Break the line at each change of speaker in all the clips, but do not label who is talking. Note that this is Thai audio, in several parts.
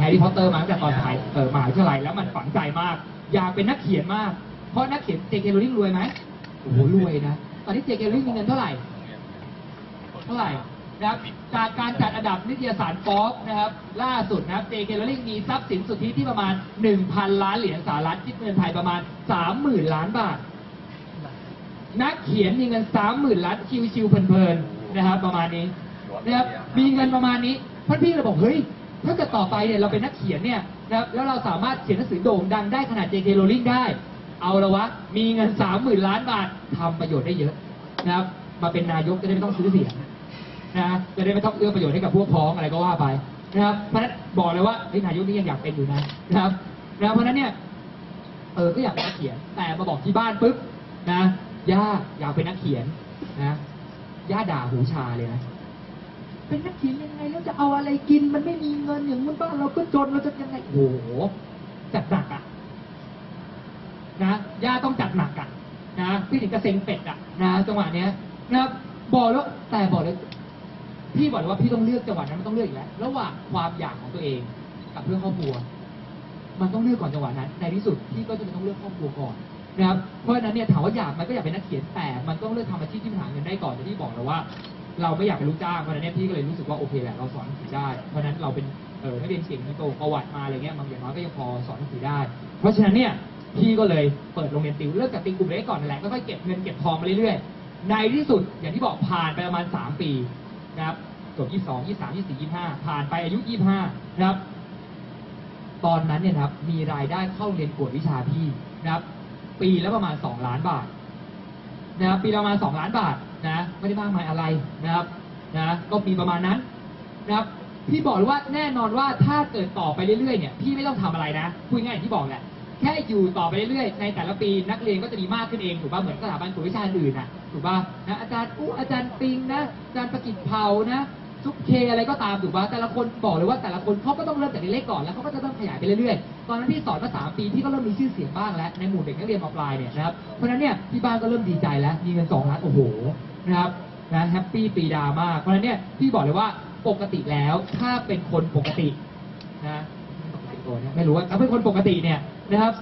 แฮร์รี่พอตเตอร์มาตั้งแต่ตอนสมัยเออมหาวิทยาลัยแล้วมันฝังใจมาก อยากเป็นนักเขียนมาก เพราะนักเขียนเจเกโรลิงรวยไหมโอ้โหรวยนะ ตอนนี้เจเกโรลิงมีเงินเท่าไหร่ เท่าไหร่นะครับจากการจัดอันดับนิตยสารฟอบนะครับ ล่าสุดนะครับเจเกโรลิงมีทรัพย์สินสุทธิที่ประมาณ 1,000 ล้านเหรียญสหรัฐคิดเงินไทยประมาณ 30,000 ล้านบาท นักเขียนมีเงิน 30,000 ล้านชิวๆเพลินๆนะครับ ประมาณนี้นะครับมีเงินประมาณนี้พ่อพี่เลยบอกเฮ้ย ถ้าเกิดต่อไปเนี่ยเราเป็นนักเขียนเนี่ยนะครับแล้วเราสามารถเขียนหนังสือโด่งดังได้ขนาด J.K. Rowling ได้ เอาละวะ มีเงิน30,000ล้านบาททำประโยชน์ได้เยอะนะครับ มาเป็นนายกจะได้ไม่ต้องซื้อเสียงนะจะได้ไม่ต้องเอื้อประโยชน์ให้กับพวกพ้องอะไรก็ว่าไปนะครับเพราะนั้นบอกเลยว่าเฮ้ยนายกนี่ยังอยากเป็นอยู่นะนะครับนะเพราะนั้นเนี่ยเออก็อยากเป็นนักเขียน แต่มาบอกที่บ้านปุ๊บนะย่าอยากเป็นนักเขียนนะย่าด่าหูชาเลยนะ เป็นนักเขียนยังไงแล้วจะเอาอะไรกิน มันไม่มีเงินอย่างมันบ้านเราก็จนเราจะยังไงโอ้โหจัดหนักอะนะย่าต้องจัดหนักอะนะพี่ถึงกระเซ็งเป็ดอะนะจังหวะเนี้ยนะบอกแล้วแต่บอกเลยพี่บอกเลยว่าพี่ต้องเลือกจังหวะนั้นมันต้องเลือกอีกแล้วระหว่างความอยากของตัวเอง กับเรื่องครอบครัว มันต้องเลือกก่อนจังหวะนั้น ในที่สุดพี่ก็จะต้องเลือกครอบครัวก่อนนะครับเพราะฉะนั้นเนี่ยถามว่าอยากมันก็อยากเป็นนักเขียนแต่ มันต้องเลือกทำอาชีพที่หาเงินได้ก่อนอย่างที่บอกแล้วว่า เราไม่อยากเป็นลูกจ้างเพราะฉะนั้นเนี่ยพี่ก็เลยรู้สึกว่าโอเคแหละเราสอนหนังสือได้ เพราะนั้นเราเป็นเออนักเรียนเก่งนักโตประวัติมาอะไรเงี้ยบางอย่างน้อยก็ยังพอสอนหนังสือได้ เพราะฉะนั้นเนี่ยพี่ก็เลยเปิดโรงเรียนติวเลิกจากติวกลุ่มเล็กก่อนนั่นแหละก็ค่อยๆเก็บเงินเก็บทองมาเรื่อยๆในที่สุดอย่างที่บอกผ่านไปประมาณสามปีนะครับจบยี่สองยี่สามยี่สี่ยี่ห้าผ่านไปอายุยี่ห้านะครับ ตอนนั้นเนี่ยครับ มีรายได้เข้าเรียนกวดวิชาพี่นะครับ ปีละประมาณสองล้านบาทนะครับปีละประมาณสองล้านบาท นะไม่ได้มากมายอะไรนะครับนะก็ปีประมาณนั้นนะครับพี่บอกเลยว่าแน่นอนว่าถ้าเกิดต่อไปเรื่อยๆเนี่ยพี่ไม่ต้องทำอะไรนะพูดง่ายๆที่บอกแหละแค่อยู่ต่อไปเรื่อยๆในแต่ละปีนักเรียนก็จะมีมากขึ้นเองถูกป่ะเหมือนสถาบันกวดวิชาอื่นนะถูกป่ะนะอาจารย์อู้อาจารย์ปิงนะอาจารย์ประกิตเผานะซุปเคอะไรก็ตามถูกป่ะแต่ละคนบอกเลยว่าแต่ละคนเขาก็ต้องเริ่มจากเล็กก่อนแล้วเขาก็จะต้องขยายไปเรื่อยๆ ตอนนั้นพี่สอนมาสามปีพี่ก็เริ่มมีชื่อเสียงบ้างแล้วในหมู่เด็กนักเรียนมปลายเนี่ยนะครับเพราะฉะนั้นเนี่ยที่บ้านก็เริ่มดีใจแล้วมีเงินสองล้านโอ้โห นะครับนะแฮปปี้ปีดามากเพราะฉะนั้นเนี่ยพี่บอกเลยว่าปกติแล้วถ้าเป็นคนปกตินะปกติตัวเนี่ยไม่รู้ว่าถ้าเป็นคนปกติเนี่ยนะครับ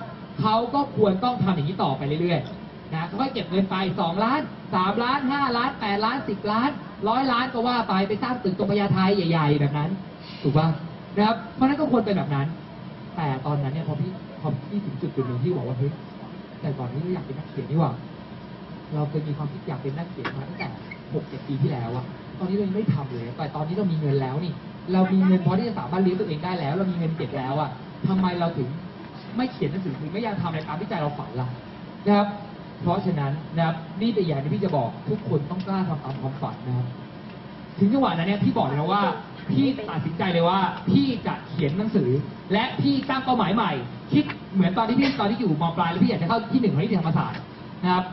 เขาก็ควรต้องทำอย่างนี้ต่อไปเรื่อยๆนะเขาก็เก็บเงินไปสองล้านสามล้านห้าล้านแปดล้านสิบล้านร้อยล้านก็ว่าไปไปสร้างตึกตรงพญาไทใหญ่ ๆ แบบนั้นถูกป่ะนะครับเพราะฉะนั้นก็ควรเป็นแบบนั้น แต่ตอนนั้นเนี่ยพอพี่พอพี่ถึงจุดจุดหนึ่งที่บอกว่าเฮ้ยแต่ก่อนนี้อยากเป็นนักเขียนนี่หว่า เราเคยมีความคิดอยากเป็นนักเขียนมาตั้งแต่หกเจ็ดปีที่แล้วอะตอนนี้เรายังไม่ทำเลย แต่ตอนนี้เรามีเงินแล้วนี่ เรามีเงินพอที่จะสามารถเลี้ยงตัวเองได้แล้ว เรามีเงินเก็บแล้วอะทำไมเราถึงไม่เขียนหนังสือหรือไม่อยากทำอะไรตามที่ใจเราฝันล่ะนะครับ เพราะฉะนั้นนะครับนี่เป็นอย่างที่พี่จะบอกทุกคนต้องกล้าทำตามความฝันนะครับ ถึงจังหวะนั้นเนี่ยพี่บอกเลยนะว่าพี่ตัดสินใจเลยว่าพี่จะเขียนหนังสือ และพี่ตั้งเป้าหมายใหม่ คิดเหมือนตอนที่พี่ตอนที่อยู่มปลายแล้วพี่อยากจะเข้าที่หนึ่งของนิติธรรมศาสตร์นะครับ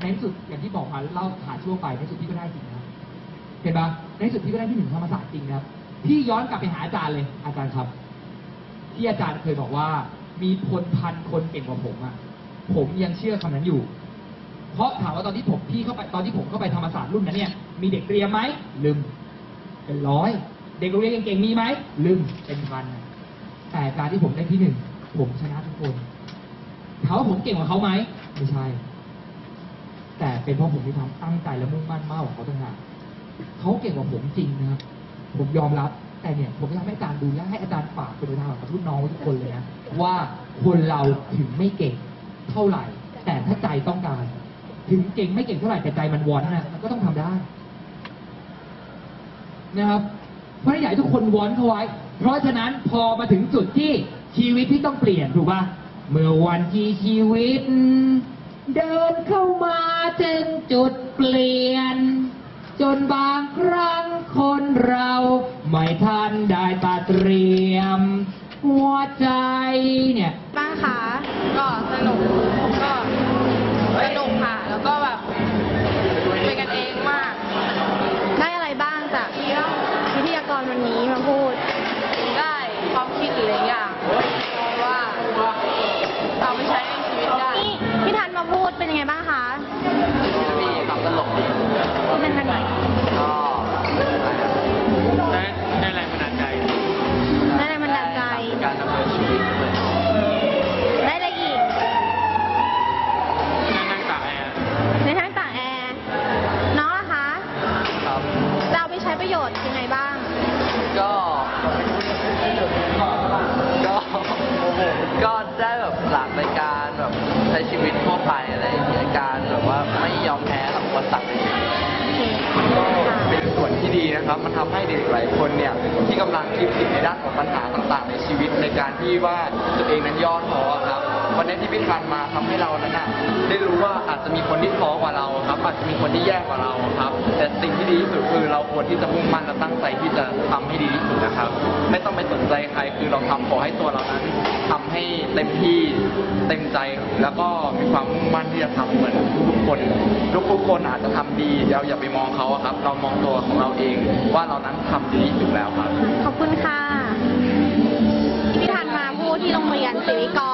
ในที่สุดอย่างที่บอกมาเล่าขานช่วงไปในที่สุดพี่ก็ได้จริงนะครับเห็นปะในที่สุดพี่ก็ได้ที่หนึ่งธรรมศาสตร์จริงนะครับพี่ย้อนกลับไปหาอาจารย์เลย อาจารย์ครับ ที่อาจารย์เคยบอกว่า มีพลพันคนเก่งกว่าผมอะผมยังเชื่อคำนั้นอยู่ เพราะถามว่าตอนที่ผมพี่เข้าไปตอนที่ผมเข้าไปธรรมศาสตร์รุ่นนั้นเนี่ยมีเด็กเตรียมไหมลืม เป็นร้อย เด็กโรงเรียนเก่งๆมีไหมลืมเป็นพันแต่การที่ผมได้ที่หนึ่งผมชนะทุกคนถามว่าผมเก่งกว่าเขาไหมไม่ใช่ แต่เป็นเพราะผมมีความตั้งใจและมุ่งมั่นมากกว่าเขาต่างหากเขาเก่งกว่าผมจริงนะครับผมยอมรับ แต่เนี่ย ผมอยากให้อาจารย์ดูและให้อาจารย์ฝากเป็นอุทาหรณ์กับรุ่นน้องทุกคนเลยนะว่าคนเราถึงไม่เก่งเท่าไหร่ แต่ถ้าใจต้องการ ถึงเก่งไม่เก่งเท่าไหร่แต่ใจมันวอนนะมันก็ต้องทำได้ นะครับ เพราะอยากให้ทุกคนวอนเขาไว้ เพราะฉะนั้นพอมาถึงจุดที่ชีวิตที่ต้องเปลี่ยนถูกป่ะเมื่อวันที่ชีวิต เดินเข้ามา ถึงจุดเปลี่ยน จนบางครั้งคนเรา ไม่ทันได้ตัดเตรียม หัวใจเนี่ย
บ้างคะก็สนุกก็สนุกค่ะ แล้วก็แบบเป็นกันเองมาก
ได้อะไรบ้างจากวิทยากรวันนี้มาพูด
ได้ความคิดหลายอย่างเพราะว่าเอาไปใช้ในชีวิตได้
นี่พี่ทันมาพูดเป็นยังไงบ้างคะ็
นได้แรงบันใจได้
แรงบันใจ การดำเนิ
ชีวิยได้อะไรอีก การนั่งตากแอร์ในทา
งตางแอร์น้อง
ล่ะคะ ครับเราเไป
ใช้ประโยชน์ยังไงบ้างก็ก็ได้แบบหลัก
ในการแบบใช้ชีวิตทั่วไปอะไรเหตุการณ์แบบว่าไม่ยอมแพ้กับอุปสรรคในชีวิต
ที่ดีนะครับ มันทำให้เด็กหลายคนเนี่ยที่กำลังคิดผิดในด้านของปัญหาต่างๆ ในชีวิตในการที่ว่าตัวเองนั้นย่อท้อครับวันนี้ที่พี่คันมาทำให้เรานั้นได้รู้ว่าอาจจะมีคนที่ท้อกว่าเราครับอาจจะมีคนที่แย่กว่าเราครับ แต่สิ่งที่ดีที่สุดคือเราควรที่จะมุ่งมั่นและตั้งใจที่จะทำให้ดีที่สุดนะครับ ไม่ต้องไปสนใจใครคือเราทำขอให้ตัวเรานั้นทำให้เต็มที่เต็มใจแล้วก็มีความมุ่งมั่นที่จะทำเหมือนทุกคนทุกคนอาจจะทำดีเราอย่าไปมองเขาครับ เรามองตัวของเราเองว่าเรานั้นทำดีอยู่แล้วครับ
ขอบคุณค่ะที่ทานมาผู้ที่โรงเรียนศิริกร